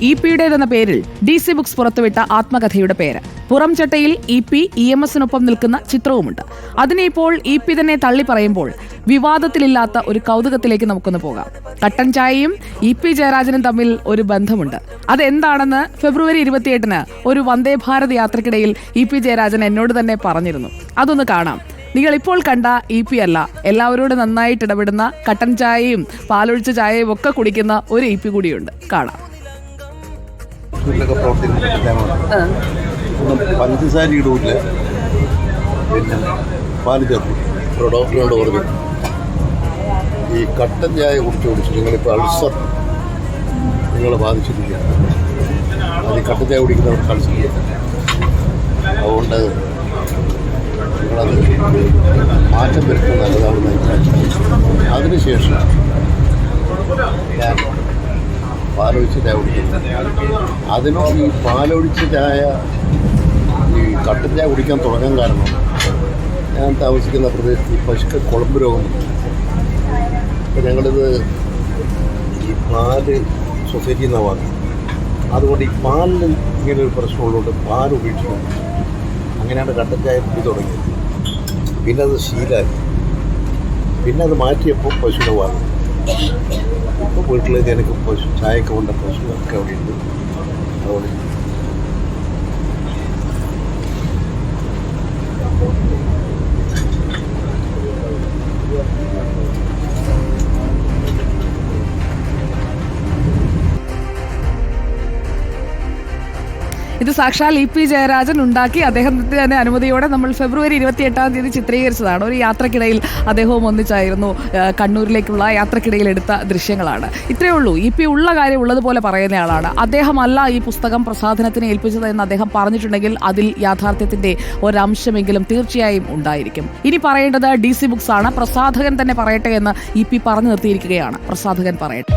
E പിയുടേതെന്ന പേരിൽ D C books പുറത്തുവിട്ട ആത്മകഥയുടെ പേര്. പുറം ചട്ടയിൽ ഇ പി ഇ എം എസിനൊപ്പം നിൽക്കുന്ന ചിത്രവുമുണ്ട്. അതിനെ ഇപ്പോൾ ഇ പി തന്നെ തള്ളി പറയുമ്പോൾ വിവാദത്തിലില്ലാത്ത ഒരു കൗതുകത്തിലേക്ക് നമുക്കൊന്ന് പോകാം. കട്ടൻ ചായയും ഇ പി ജയരാജനും തമ്മിൽ ഒരു ബന്ധമുണ്ട്. അതെന്താണെന്ന് ഫെബ്രുവരി ഇരുപത്തിയെട്ടിന് ഒരു വന്ദേ ഭാരത് യാത്രക്കിടയിൽ ഇ പി ജയരാജൻ എന്നോട് തന്നെ പറഞ്ഞിരുന്നു. അതൊന്ന് കാണാം. നിങ്ങൾ ഇപ്പോൾ കണ്ട ഇ പി അല്ല എല്ലാവരോടും നന്നായിട്ട് ഇടപെടുന്ന കട്ടൻ ചായയും പാലൊഴിച്ച ചായയും ഒക്കെ കുടിക്കുന്ന ഒരു ഇ പി കൂടിയുണ്ട്. കാണാം. വീട്ടിലൊക്കെ പ്രവർത്തിക്കുന്ന ഒന്നും പഞ്ചസാര ഇടൂല്ല പിന്നെ പാൽ ചേർക്കും. ഒരു ഡോക്ടറിനോട് പറഞ്ഞു ഈ കട്ടൻ ചായ കുടിച്ച് കുടിച്ച് നിങ്ങളിപ്പോൾ അൾസർ നിങ്ങളെ ബാധിച്ചിരിക്കുകയാണ്. അത് ഈ കട്ടൻ ചായ കുടിക്കുന്നവർക്ക് അൾസർ. അതുകൊണ്ട് നിങ്ങളത് മാറ്റം വരുത്തുന്നത് നല്ലതാണെന്ന് അഭിപ്രായം അതിനുശേഷം ഞാൻ പാലൊഴിച്ച ചായ കുടിക്കുന്നത്. അതിനും ഈ പാലൊഴിച്ച ചായ ഈ കട്ടൻ ചായ കുടിക്കാൻ തുടങ്ങാൻ കാരണം ഞാൻ താമസിക്കുന്ന പ്രദേശത്ത് ഈ പശുക്ക് കുളമ്പ് രോഗം. അപ്പം ഞങ്ങളിത് ഈ പാൽ സൊസൈറ്റിയിൽ നിന്നാണ് വാങ്ങുന്നത് അതുകൊണ്ട് ഈ പാലിന് ഇങ്ങനെ ഒരു പ്രശ്നമുള്ളതുകൊണ്ട് പാൽ ഉപേക്ഷിക്കും. അങ്ങനെയാണ് കട്ടൻ ചായ കുടി തുടങ്ങിയത്. പിന്നെ അത് ശീലമായി പിന്നെ അത് മാറ്റിയപ്പോൾ പശുവിനെ വാങ്ങും ഇപ്പോൾ വീട്ടിലേക്ക് എനിക്ക് പശു ചായയൊക്കെ കൊണ്ട് പശുവൊക്കെ അവിടെ ഉണ്ട് അതുകൊണ്ട് ഇത് സാക്ഷാൽ ഇ പി ജയരാജൻ ഉണ്ടാക്കി. അദ്ദേഹത്തിന്റെ തന്നെ അനുമതിയോടെ നമ്മൾ ഫെബ്രുവരി ഇരുപത്തി എട്ടാം തീയതി ചിത്രീകരിച്ചതാണ്. ഒരു യാത്രക്കിടയിൽ അദ്ദേഹവും ഒന്നിച്ചായിരുന്നു കണ്ണൂരിലേക്കുള്ള യാത്രക്കിടയിൽ എടുത്ത ദൃശ്യങ്ങളാണ്. ഇത്രയേ ഉള്ളൂ. ഇ പി ഉള്ള കാര്യം ഉള്ളതുപോലെ പറയുന്നയാളാണ് അദ്ദേഹമല്ല ഈ പുസ്തകം പ്രസാധനത്തിന് ഏൽപ്പിച്ചത് എന്ന് അദ്ദേഹം പറഞ്ഞിട്ടുണ്ടെങ്കിൽ അതിൽ യാഥാർത്ഥ്യത്തിന്റെ ഒരംശമെങ്കിലും തീർച്ചയായും ഉണ്ടായിരിക്കും. ഇനി പറയേണ്ടത് ഡി സി ബുക്സ് ആണ് പ്രസാധകൻ തന്നെ പറയട്ടെ എന്ന് ഇ പി പറഞ്ഞു നിർത്തിയിരിക്കുകയാണ്. പ്രസാധകൻ പറയട്ടെ.